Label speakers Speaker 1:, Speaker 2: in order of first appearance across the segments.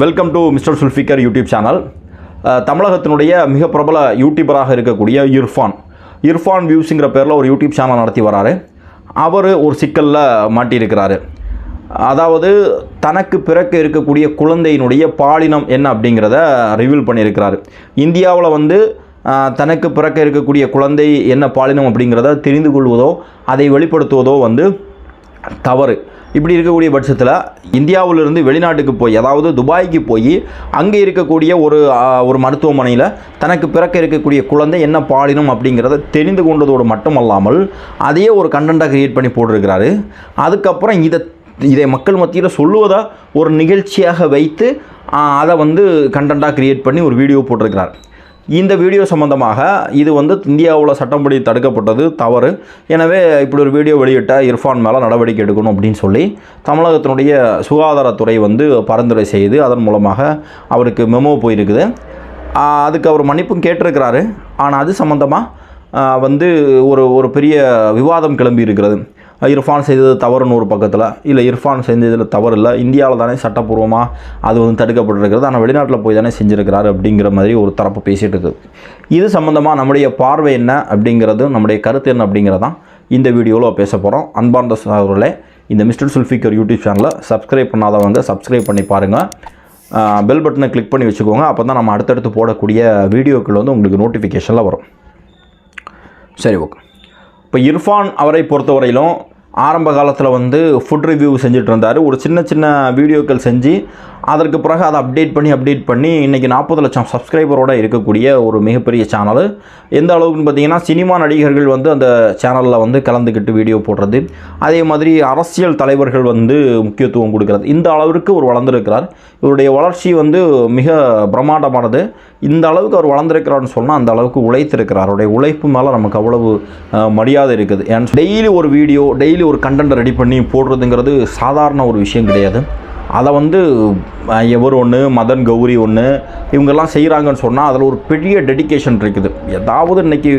Speaker 1: Welcome to mister Zulfikar YouTube channel தமிழகத்தினுடைய மிக பிரபல யூடியூபராக இருக்கக்கூடிய இர்ஃபான் இர்ஃபான் வியூஸுங்கிற பேரில் ஒரு யூடியூப் சேனல் நடத்தி வராரு. அவர் ஒரு சிக்கலில் மாட்டியிருக்கிறாரு. அதாவது தனக்கு பிறக்க இருக்கக்கூடிய குழந்தையினுடைய பாலினம் என்ன அப்படிங்கிறத ரிவீல் பண்ணியிருக்கிறாரு. இந்தியாவில் வந்து தனக்கு பிறக்க இருக்கக்கூடிய குழந்தை என்ன பாலினம் அப்படிங்கிறத தெரிந்து கொள்வதோ அதை வெளிப்படுத்துவதோ வந்து தவறு. இப்படி இருக்கக்கூடிய பட்சத்தில் இந்தியாவிலிருந்து வெளிநாட்டுக்கு போய் அதாவது துபாய்க்கு போய் அங்கே இருக்கக்கூடிய ஒரு ஒரு மருத்துவமனையில் தனக்கு பிறக்க இருக்கக்கூடிய குழந்தை என்ன பாலினம் அப்படிங்கிறத தெரிந்து கொண்டதோடு மட்டுமல்லாமல் அதையே ஒரு கண்டென்ட்டாக க்ரியேட் பண்ணி போட்டிருக்கிறாரு. அதுக்கப்புறம் இதை இதை மக்கள் மத்தியில் சொல்லுவதாக ஒரு நிகழ்ச்சியாக வைத்து அதை வந்து கண்டென்ட்டாக கிரியேட் பண்ணி ஒரு வீடியோ போட்டிருக்கிறார். இந்த வீடியோ சம்பந்தமாக இது வந்து இந்தியாவில் சட்டப்படி தடுக்கப்பட்டது தவறு. எனவே இப்படி ஒரு வீடியோ வெளியிட்ட இர்ஃபான் மேலே நடவடிக்கை எடுக்கணும் அப்படின்னு சொல்லி தமிழகத்தினுடைய சுகாதாரத்துறை வந்து பரிந்துரை செய்து அதன் மூலமாக அவருக்கு மெமோ போயிருக்குது. அதுக்கு அவர் மன்னிப்பும் கேட்டிருக்கிறாரு. ஆனால் அது சம்மந்தமாக வந்து ஒரு ஒரு பெரிய விவாதம் கிளம்பி இருக்கிறது இர்ஃபான் செய்தது தவறுன்னு ஒரு பக்கத்தில். இல்லை இர்ஃபான் செஞ்சதில் தவறு இல்லை. இந்தியாவில் தானே சட்டப்பூர்வமாக அது வந்து தடுக்கப்பட்டிருக்கிறது. ஆனால் வெளிநாட்டில் போய் தானே செஞ்சுருக்கிறாரு அப்படிங்கிற மாதிரி ஒரு தரப்பு பேசிகிட்டு இருக்குது. இது சம்மந்தமாக நம்முடைய பார்வை என்ன அப்படிங்கிறது நம்முடைய கருத்து என்ன அப்படிங்கிறதான் இந்த வீடியோவில் பேச போகிறோம் அன்பார்ந்த சகோதரர்களே இந்த மிஸ்டர் சுல்ஃபிகர் யூடியூப் சேனலை சப்ஸ்கிரைப் பண்ணாதவங்க சப்ஸ்கிரைப் பண்ணி பாருங்கள் பெல் பட்டனை கிளிக் பண்ணி வச்சுக்கோங்க. அப்போ தான் நம்ம அடுத்தடுத்து போடக்கூடிய வீடியோக்கள் வந்து உங்களுக்கு நோட்டிஃபிகேஷனில் வரும். சரி ஓகே இப்போ இர்ஃபான் அவரை பொறுத்தவரையிலும் ஆரம்ப காலத்தில் வந்து ஃபுட் ரிவ்யூ செஞ்சுட்டு இருந்தார். ஒரு சின்ன சின்ன வீடியோக்கள் செஞ்சு அதற்கு பிறகு அதை அப்டேட் பண்ணி அப்டேட் பண்ணி இன்றைக்கி நாற்பது லட்சம் சப்ஸ்கிரைபரோடு இருக்கக்கூடிய ஒரு மிகப்பெரிய சேனல் எந்த அளவுக்குன்னு பார்த்தீங்கன்னா சினிமா நடிகர்கள் வந்து அந்த சேனலில் வந்து கலந்துக்கிட்டு வீடியோ போடுறது. அதே மாதிரி அரசியல் தலைவர்கள் வந்து முக்கியத்துவம் கொடுக்கறது. இந்த அளவிற்கு ஒரு வளர்ந்துருக்கிறார். இவருடைய வளர்ச்சி வந்து மிக பிரம்மாண்டமானது. இந்த அளவுக்கு அவர் வளர்ந்துருக்கிறார்னு சொன்னால் அந்த அளவுக்கு உழைத்திருக்கிறார். அவருடைய உழைப்பு மேலே நமக்கு அவ்வளவு மரியாதை இருக்குது. ஏன் டெய்லி ஒரு வீடியோ டெய்லி ஒரு கண்டென்ட் ரெடி பண்ணி போடுறதுங்கிறது சாதாரண ஒரு விஷயம் கிடையாது. அதை வந்து எவர் ஒன்று மதன் கௌரி ஒன்று இவங்கெல்லாம் செய்கிறாங்கன்னு சொன்னால் அதில் ஒரு பெரிய டெடிகேஷன் இருக்குது. ஏதாவது இன்றைக்கி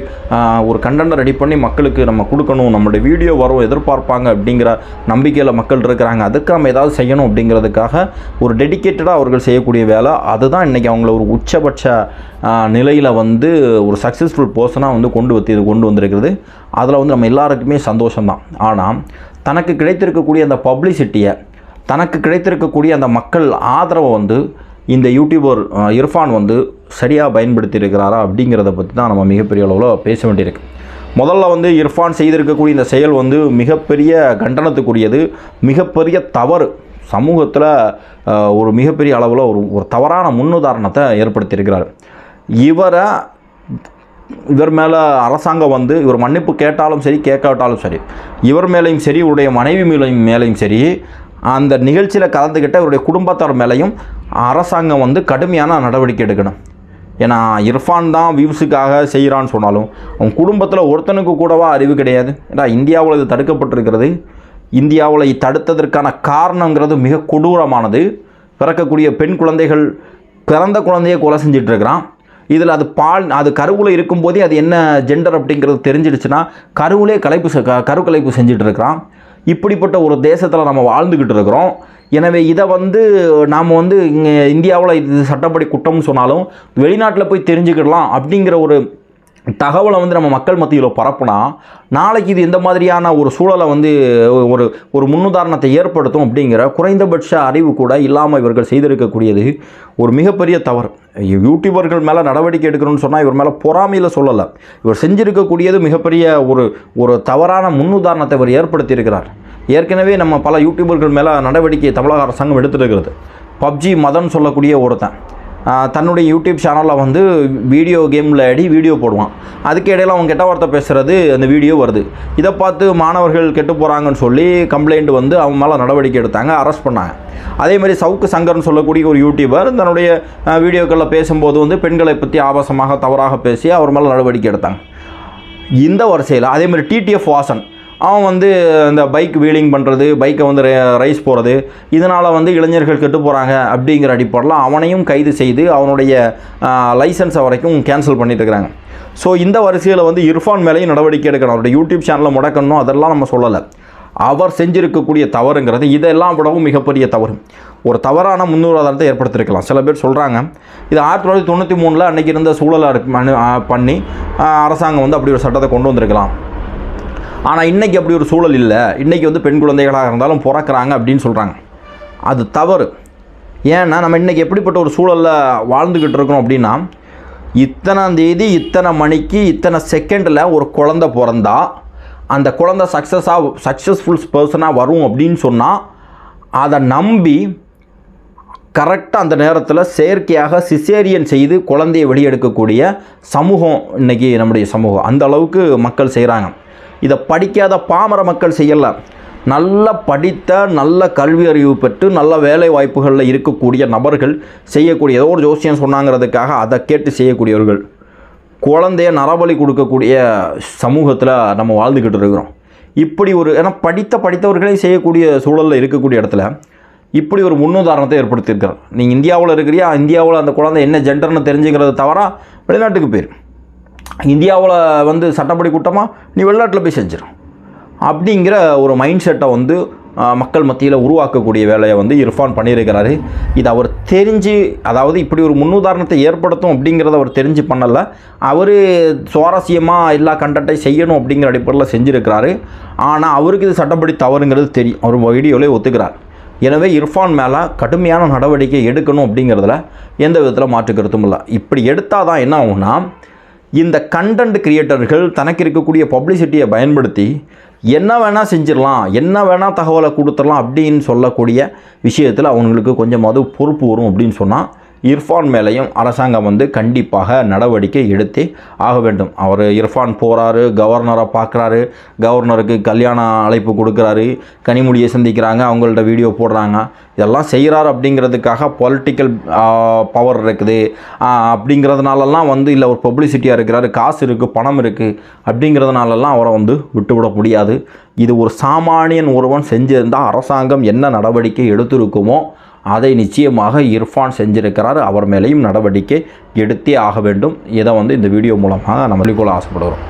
Speaker 1: ஒரு கண்டனை ரெடி பண்ணி மக்களுக்கு நம்ம கொடுக்கணும் நம்மளுடைய வீடியோ வரும் எதிர்பார்ப்பாங்க அப்படிங்கிற நம்பிக்கையில் மக்கள் இருக்கிறாங்க. அதுக்கு நம்ம ஏதாவது செய்யணும் அப்படிங்கிறதுக்காக ஒரு டெடிகேட்டடாக அவர்கள் செய்யக்கூடிய வேலை. அதுதான் இன்றைக்கி அவங்கள ஒரு உச்சபட்ச நிலையில் வந்து ஒரு சக்ஸஸ்ஃபுல் பர்சனாக வந்து கொண்டு வந்து கொண்டு வந்திருக்கிறது. அதில் வந்து நம்ம எல்லாருக்குமே சந்தோஷம்தான். ஆனால் தனக்கு கிடைத்திருக்கக்கூடிய அந்த பப்ளிசிட்டியை தனக்கு கிடைத்திருக்கக்கூடிய அந்த மக்கள் ஆதரவை வந்து இந்த யூடியூபர் இர்ஃபான் வந்து சரியாக பயன்படுத்தியிருக்கிறாரா அப்படிங்கிறத பற்றி தான் நம்ம மிகப்பெரிய அளவில் பேச வேண்டியிருக்கு. முதல்ல வந்து இர்ஃபான் செய்திருக்கக்கூடிய இந்த செயல் வந்து மிகப்பெரிய கண்டனத்துக்குரியது மிகப்பெரிய தவறு. சமூகத்தில் ஒரு மிகப்பெரிய அளவில் ஒரு ஒரு தவறான முன்னுதாரணத்தை ஏற்படுத்தியிருக்கிறார். இவரை இவர் மேலே அரசாங்கம் வந்து இவர் மன்னிப்பு கேட்டாலும் சரி கேட்காட்டாலும் சரி இவர் மேலேயும் சரி இவருடைய மனைவி மேலேயும் மேலேயும் சரி அந்த நிகழ்ச்சியில் கலந்துக்கிட்ட அவருடைய குடும்பத்தார் மேலேயும் அரசாங்கம் வந்து கடுமையான நடவடிக்கை எடுக்கணும். ஏன்னா இர்ஃபான் தான் வியூஸுக்காக செய்கிறான்னு சொன்னாலும் அவன் குடும்பத்தில் ஒருத்தனுக்கு கூடவா அறிவு கிடையாது? ஏன்னா இந்தியாவில் இது தடுக்கப்பட்டிருக்கிறது. இந்தியாவில் தடுத்ததற்கான காரணங்கிறது மிக கொடூரமானது. பிறக்கக்கூடிய பெண் குழந்தைகள் பிறந்த குழந்தையை கொலை செஞ்சிட்ருக்கிறான். இதில் அது பால் அது கருவில் இருக்கும்போதே அது என்ன ஜெண்டர் அப்படிங்கிறது தெரிஞ்சிடுச்சுன்னா கருவிலே கலைப்பு செ- க- கருக்கலைப்பு செஞ்சுட்டு இருக்கிறான் இப்படிப்பட்ட ஒரு தேசத்தில் நம்ம வாழ்ந்துக்கிட்டு இருக்கிறோம். எனவே இதை வந்து நாம் வந்து இங்கே இந்தியாவில் இது சட்டப்படி குற்றம்னு சொன்னாலும் வெளிநாட்டில் போய் தெரிஞ்சுக்கிடலாம் அப்படிங்கிற ஒரு தகவலை வந்து நம்ம மக்கள் மத்தியில் பரப்புனா நாளைக்கு இது எந்த மாதிரியான ஒரு சூழலை வந்து ஒரு ஒரு முன்னுதாரணத்தை ஏற்படுத்தும் அப்படிங்கிற குறைந்தபட்ச அறிவு கூட இல்லாமல் இவர்கள் செய்திருக்கக்கூடியது ஒரு மிகப்பெரிய தவறு. யூடியூபர்கள் மேலே நடவடிக்கை எடுக்கணும்னு சொன்னால் இவர் மேலே பொறாமையில் சொல்லலை. இவர் செஞ்சிருக்கக்கூடியது மிகப்பெரிய ஒரு ஒரு தவறான முன்னுதாரணத்தை இவர் ஏற்படுத்தியிருக்கிறார். ஏற்கனவே நம்ம பல யூடியூபர்கள் மேலே நடவடிக்கை தமிழக அரசாங்கம் எடுத்துருக்கிறது. பப்ஜி மதன் சொல்லக்கூடிய ஒருத்தன். தன்னுடைய யூடியூப் சேனலில் வந்து வீடியோ கேமில் ஆடி வீடியோ போடுவான். அதுக்கு இடையில அவன் கெட்ட வார்த்தை பேசுகிறது அந்த வீடியோ வருது. இதை பார்த்து மாணவர்கள் கெட்டு போகிறாங்கன்னு சொல்லி கம்ப்ளைண்ட் வந்து அவன் மேலே நடவடிக்கை எடுத்தாங்க அரெஸ்ட் பண்ணாங்க. அதே மாதிரி சவுக்கு சங்கர்னு சொல்லக்கூடிய ஒரு யூடியூபர் தன்னுடைய வீடியோக்களில் பேசும்போது வந்து பெண்களை பற்றி ஆபாசமாக தவறாக பேசி அவர் மேலே நடவடிக்கை எடுத்தாங்க. இந்த வரிசையில் அதே மாதிரி டிடிஎஃப் வாசன் அவன் வந்து இந்த பைக் வீலிங் பண்ணுறது பைக்கை வந்து ரைஸ் போகிறது இதனால் வந்து இளைஞர்கள் கெட்டு போகிறாங்க அப்படிங்கிற அடிப்படையில் அவனையும் கைது செய்து அவனுடைய லைசன்ஸை வரைக்கும் கேன்சல் பண்ணிட்டு இருக்கிறாங்க ஸோ இந்த வரிசையில் வந்து இர்ஃபான் மேலேயும் நடவடிக்கை எடுக்கணும். அவருடைய யூடியூப் சேனலை முடக்கணும் அதெல்லாம் நம்ம சொல்லலை. அவர் செஞ்சிருக்கக்கூடிய தவறுங்கிறது இதெல்லாம் விடவும் மிகப்பெரிய தவறு. ஒரு தவறான முன்னுதாரணத்தை ஏற்படுத்திருக்கலாம். சில பேர் சொல்கிறாங்க இது ஆயிரத்தி தொள்ளாயிரத்தி தொண்ணூற்றி மூணில் அன்றைக்கி இருந்த சூழலை இருக்கு- பண்ணி அரசாங்கம் வந்து அப்படி ஒரு சட்டத்தை கொண்டு வந்திருக்கலாம். ஆனால் இன்றைக்கி அப்படி ஒரு சூழல் இல்லை. இன்றைக்கி வந்து பெண் குழந்தைகளாக இருந்தாலும் பிறக்கிறாங்க அப்படின்னு சொல்கிறாங்க அது தவறு. ஏன்னா நம்ம இன்றைக்கி எப்படிப்பட்ட ஒரு சூழலில் வாழ்ந்துக்கிட்டு இருக்கோம் அப்படின்னா இத்தனாம் தேதி இத்தனை மணிக்கு இத்தனை செகண்டில் ஒரு குழந்தை பிறந்தா அந்த குழந்தை சக்ஸஸாக சக்ஸஸ்ஃபுல் பர்சனாக வரும் அப்படின்னு சொன்னால் அதை நம்பி கரெக்டாக அந்த நேரத்தில் செயற்கையாக சிசேரியன் செய்து குழந்தையை வெளியெடுக்கக்கூடிய சமூகம் இன்றைக்கி நம்முடைய சமூகம். அந்த அளவுக்கு மக்கள் செய்கிறாங்க இதை படிக்காத பாமர மக்கள் செய்யலை. நல்ல படித்த நல்ல கல்வி அறிவு பெற்று நல்ல வேலை வாய்ப்புகளில் இருக்கக்கூடிய நபர்கள் செய்யக்கூடிய ஏதோ ஒரு ஜோசியம் சொன்னாங்கிறதுக்காக அதை கேட்டு செய்யக்கூடியவர்கள். குழந்தைய நரபலி கொடுக்கக்கூடிய சமூகத்தில் நம்ம வாழ்ந்துக்கிட்டு இருக்கிறோம். இப்படி ஒரு ஏன்னா படித்த படித்தவர்களே செய்யக்கூடிய சூழலில் இருக்கக்கூடிய இடத்துல இப்படி ஒரு முன்னுதாரணத்தை ஏற்படுத்தியிருக்கிறார் நீங்கள் இந்தியாவில் இருக்கிறியா? இந்தியாவில் அந்த குழந்தை என்ன ஜெண்டர்னு தெரிஞ்சுக்கிறது தவிர வெளிநாட்டுக்கு போயிரு. இந்தியாவில் வந்து சட்டப்படி கூட்டமாக நீ வெளிநாட்டில் போய் செஞ்சிடும் அப்படிங்கிற ஒரு மைண்ட் செட்டை வந்து மக்கள் மத்தியில் உருவாக்கக்கூடிய வேலையை வந்து இர்ஃபான் பண்ணியிருக்கிறாரு. இது அவர் தெரிஞ்சு அதாவது இப்படி ஒரு முன்னுதாரணத்தை ஏற்படுத்தும் அப்படிங்கிறத அவர் தெரிஞ்சு பண்ணலை. அவர் சுவாரஸ்யமாக எல்லா கண்டென்ட்டை செய்யணும் அப்படிங்கிற அடிப்படையில் செஞ்சுருக்கிறாரு. ஆனால் அவருக்கு இது சட்டப்படி தவறுங்கிறது தெரியும். அவர் வீடியோவிலே ஒத்துக்கிறார். எனவே இர்ஃபான் மேலே கடுமையான நடவடிக்கை எடுக்கணும் அப்படிங்கிறதுல எந்த விதத்தில் மாற்று கருத்தும் இல்லை. இப்படி எடுத்தால் தான் என்ன ஆகும்னா இந்த கண்டென்ட் கிரியேட்டர்கள் தனக்கு இருக்கக்கூடிய பப்ளிசிட்டியை பயன்படுத்தி என்ன வேணால் செஞ்சிடலாம் என்ன வேணால் தகவலை கொடுத்துடலாம் அப்படின்னு சொல்லக்கூடிய விஷயத்தில் அவங்களுக்கு கொஞ்சமாவது பொறுப்பு வரும் அப்படின்னு சொன்னால் இர்ஃபான் மேலேயும் அரசாங்கம் வந்து கண்டிப்பாக நடவடிக்கை எடுத்தே ஆக வேண்டும். அவர் இர்ஃபான் போகிறாரு கவர்னரை பார்க்குறாரு கவர்னருக்கு கல்யாண அழைப்பு கொடுக்குறாரு கனிமொழியை சந்திக்கிறாங்க அவங்கள்ட்ட வீடியோ போடுறாங்க. இதெல்லாம் செய்கிறார் அப்படிங்கிறதுக்காக பொலிட்டிக்கல் பவர் இருக்குது. அப்படிங்கிறதுனாலலாம் வந்து இல்லை ஒரு பப்ளிசிட்டியாக இருக்கிறாரு காசு இருக்குது பணம் இருக்குது அப்படிங்கிறதுனாலலாம் அவரை வந்து விட்டுவிட முடியாது. இது ஒரு சாமானியன் ஒருவன் செஞ்சிருந்தால் அரசாங்கம் என்ன நடவடிக்கை எடுத்திருக்குமோ அதை நிச்சயமாக இர்ஃபான் செஞ்சிருக்கிறார். அவர் மேலேயும் நடவடிக்கை எடுத்தே ஆக வேண்டும். இதை வந்து இந்த வீடியோ மூலமாக நம்ம வெளிக்கொள்ள ஆசைப்படுகிறோம்.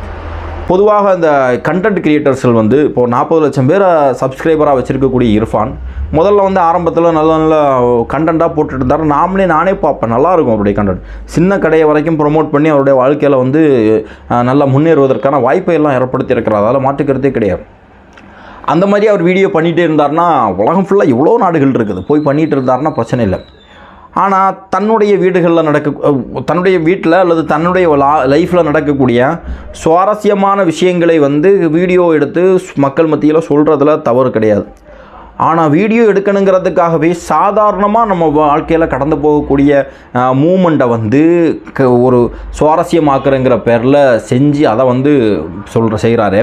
Speaker 1: பொதுவாக இந்த கண்டென்ட் கிரியேட்டர்ஸ்கள் வந்து இப்போது நாற்பது லட்சம் பேரை சப்ஸ்கிரைபராக வச்சுருக்கக்கூடிய இர்ஃபான் முதல்ல வந்து ஆரம்பத்தில் நல்ல நல்ல கண்டென்ட்டாக போட்டுட்டு இருந்தார் நாமளே நானே பார்ப்பேன். நல்லாயிருக்கும் அவருடைய கண்டென்ட் சின்ன கடையை வரைக்கும் ப்ரொமோட் பண்ணி அவருடைய வாழ்க்கையில் வந்து நல்லா முன்னேறுவதற்கான வாய்ப்பை எல்லாம் ஏற்படுத்தி இருக்கிறார் அதில் மாற்றுக்கிறதே கிடையாது. அந்த மாதிரி அவர் வீடியோ பண்ணிகிட்டே இருந்தார்னா உலகம் ஃபுல்லாக இவ்வளோ நாடுகள் இருக்குது. போய் பண்ணிகிட்டு இருந்தாருன்னா பிரச்சனை இல்லை. ஆனால் தன்னுடைய வீடுகளில் நடக்க தன்னுடைய வீட்டில் அல்லது தன்னுடைய லா லைஃப்பில் நடக்கக்கூடிய சுவாரஸ்யமான விஷயங்களை வந்து வீடியோ எடுத்து மக்கள் மத்தியில் சொல்கிறதுல தவறு கிடையாது. ஆனால் வீடியோ எடுக்கணுங்கிறதுக்காகவே சாதாரணமாக நம்ம வாழ்க்கையில் கடந்து போகக்கூடிய மூமெண்ட்டை வந்து க- ஒரு சுவாரஸ்யமாக்குறங்கிற பேரில் செஞ்சு அதை வந்து சொல்கிற செய்கிறாரு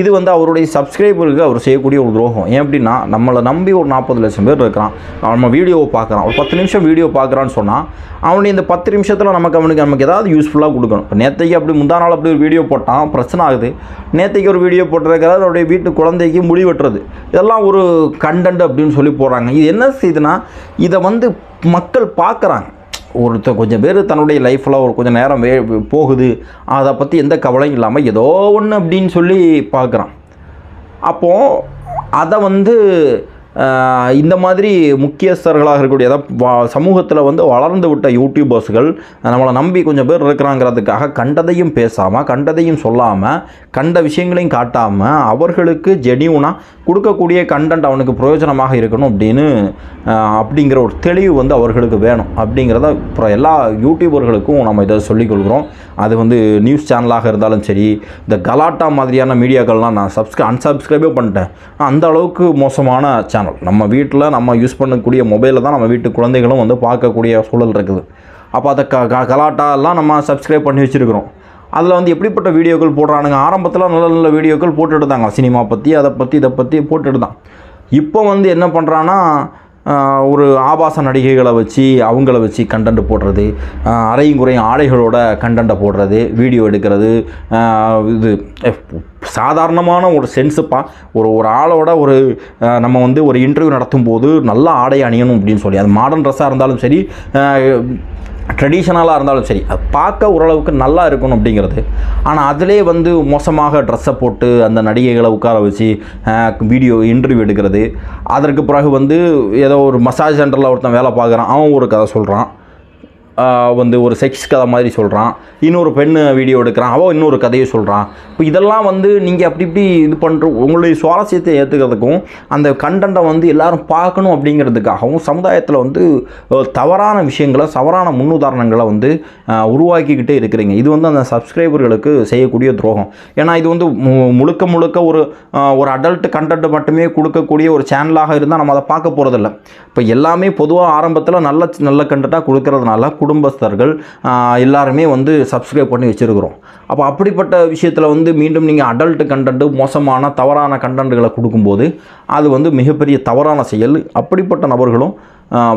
Speaker 1: இது வந்து அவருடைய சப்ஸ்கிரைபருக்கு அவர் செய்யக்கூடிய ஒரு துரோகம். ஏன் அப்படின்னா நம்மளை நம்பி ஒரு நாற்பது லட்சம் பேர் இருக்கிறான். நம்ம வீடியோவை பார்க்குறான். ஒரு பத்து நிமிஷம் வீடியோ பார்க்குறான்னு சொன்னால் அவனுடைய இந்த பத்து நிமிஷத்தில் நமக்கு அவனுக்கு நமக்கு ஏதாவது யூஸ்ஃபுல்லாக கொடுக்கணும். இப்போ நேற்றைக்கு அப்படி முந்தா நாள் அப்படி ஒரு வீடியோ போட்டான் பிரச்சனை ஆகுது. நேற்றைக்கு ஒரு வீடியோ போட்டிருக்கிறார் அவருடைய வீட்டு குழந்தைக்கு முடி வெட்டுறது. இதெல்லாம் ஒரு கண்டென்ட் அப்படின்னு சொல்லி போடுறாங்க. இது என்ன செய்யுதுன்னா இதை வந்து மக்கள் பார்க்குறாங்க. ஒருத்த கொஞ்சம் பேர் தன்னுடைய லைஃப்பில் ஒரு கொஞ்சம் நேரம் வே போகுது. அதை பற்றி எந்த கவலையும் இல்லாமல் ஏதோ ஒன்று அப்படின்னு சொல்லி பார்க்குறான் அப்போது அதை வந்து இந்த மாதிரி முக்கியஸ்தர்களாக இருக்கக்கூடிய அதாவது வா- சமூகத்தில் வந்து வளர்ந்து விட்ட யூடியூபர்ஸ்கள் நம்மளை நம்பி கொஞ்சம் பேர் இருக்கிறாங்கிறதுக்காக கண்டதையும் பேசாமல் கண்டதையும் சொல்லாமல் கண்ட விஷயங்களையும் காட்டாமல் அவர்களுக்கு ஜெனியூனாக கொடுக்கக்கூடிய கண்டென்ட் அவனுக்கு பிரயோஜனமாக இருக்கணும் அப்படின்னு அப்படிங்கிற ஒரு தெளிவு வந்து அவர்களுக்கு வேணும். அப்படிங்கிறத அப்புறம் எல்லா யூடியூபர்களுக்கும் நம்ம இதை சொல்லிக் கொள்கிறோம். அது வந்து நியூஸ் சேனலாக இருந்தாலும் சரி இந்த கலாட்டா மாதிரியான மீடியாக்கள்லாம் நான் சப்ஸ்கிரை அன்சப்ஸ்கிரைபே பண்ணிட்டேன். அந்த அளவுக்கு மோசமான சேனல் நம்ம வீட்டில் நம்ம யூஸ் பண்ணக்கூடிய மொபைலில் தான் நம்ம வீட்டு குழந்தைகளும் வந்து பார்க்கக்கூடிய சூழல் இருக்குது. அப்போ அதை க க- கலாட்டாலாம் நம்ம சப்ஸ்கிரைப் பண்ணி வச்சுருக்கிறோம். அதில் வந்து எப்படிப்பட்ட வீடியோக்கள் போடுறானுங்க? ஆரம்பத்தில் நல்ல நல்ல வீடியோக்கள் போட்டுட்டு தாங்க சினிமா பற்றி அதை பற்றி இதை பற்றி போட்டுட்டு தான் இப்போ வந்து என்ன பண்ணுறான்னா ஒரு ஆபாச நடிகைகளை வச்சு அவங்கள வச்சு கண்டென்ட் போடுறது அரையும் குறையும் ஆடைகளோட கண்டென்ட்டை போடுறது வீடியோ எடுக்கிறது இது சாதாரணமான ஒரு சென்ஸுப்பா ஒரு ஒரு ஆளோட ஒரு நம்ம வந்து ஒரு இன்டர்வியூ நடத்தும் போது நல்லா ஆடை அணியணும் அப்படின்னு சொல்லி அது மாடர்ன் ட்ரெஸ்ஸாக இருந்தாலும் சரி ட்ரெடிஷ்னலாக இருந்தாலும் சரி அது பார்க்க ஓரளவுக்கு நல்லா இருக்கணும் அப்படிங்கிறது. ஆனால் அதிலே வந்து மோசமாக ட்ரெஸ்ஸை போட்டு அந்த நடிகைகளை உட்கார வச்சு வீடியோ இன்டர்வியூ எடுக்கிறது. அதற்கு பிறகு வந்து ஏதோ ஒரு மசாஜ் சென்டரில் ஒருத்தன் வேலை பார்க்குறான் அவன் ஒரு கதை சொல்கிறான் வந்து ஒரு செக்ஸ் கதை மாதிரி சொல்கிறான் இன்னொரு பெண்ணு வீடியோ எடுக்கிறான். அவள் இன்னொரு கதையை சொல்கிறான் இப்போ இதெல்லாம் வந்து நீங்கள் அப்படி இப்படி இது பண்ணுற உங்களுடைய சுவாரஸ்யத்தை ஏற்றுக்கிறதுக்கும் அந்த கண்டென்ட்டை வந்து எல்லோரும் பார்க்கணும் அப்படிங்கிறதுக்காகவும் சமுதாயத்தில் வந்து தவறான விஷயங்களை தவறான முன்னுதாரணங்களை வந்து உருவாக்கிக்கிட்டே இருக்கிறீங்க. இது வந்து அந்த சப்ஸ்கிரைபர்களுக்கு செய்யக்கூடிய துரோகம். ஏன்னா இது வந்து மு- முழுக்க முழுக்க ஒரு ஒரு அடல்ட் கண்டென்ட் மட்டுமே கொடுக்கக்கூடிய ஒரு சேனலாக இருந்தால் நம்ம அதை பார்க்க போகிறதில்ல இப்போ எல்லாமே பொதுவாக ஆரம்பத்தில் நல்ல நல்ல கண்டென்ட்டாக கொடுக்கறதுனால குடும்பஸ்தர்கள் எல்லாருமே வந்து சப்ஸ்கிரைப் பண்ணி வச்சுருக்கிறோம். அப்போ அப்படிப்பட்ட விஷயத்தில் வந்து மீண்டும் நீங்கள் அடல்ட் கண்டென்ட்டு மோசமான தவறான கண்டென்ட்டுகளை கொடுக்கும்போது அது வந்து மிகப்பெரிய தவறான செயல். அப்படிப்பட்ட நபர்களும்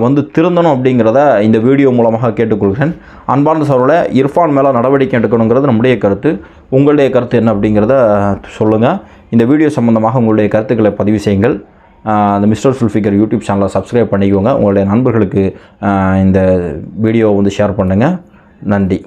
Speaker 1: வந்து திருந்தணும் அப்படிங்கிறத இந்த வீடியோ மூலமாக கேட்டுக்கொள்கிறேன். அன்பார்ந்த சவரோட இர்ஃபான் மேலே நடவடிக்கை எடுக்கணுங்கிறது நம்முடைய கருத்து. உங்களுடைய கருத்து என்ன அப்படிங்கிறத சொல்லுங்கள் இந்த வீடியோ சம்பந்தமாக உங்களுடைய கருத்துக்களை பதிவு செய்யுங்கள். அந்த மிஸ்டர் ஃபுல்ஃபிகர் யூடியூப் சேனலை சப்ஸ்கிரைப் பண்ணிக்கோங்க. உங்களுடைய நண்பர்களுக்கு இந்த வீடியோவை வந்து ஷேர் பண்ணுங்கள் நன்றி.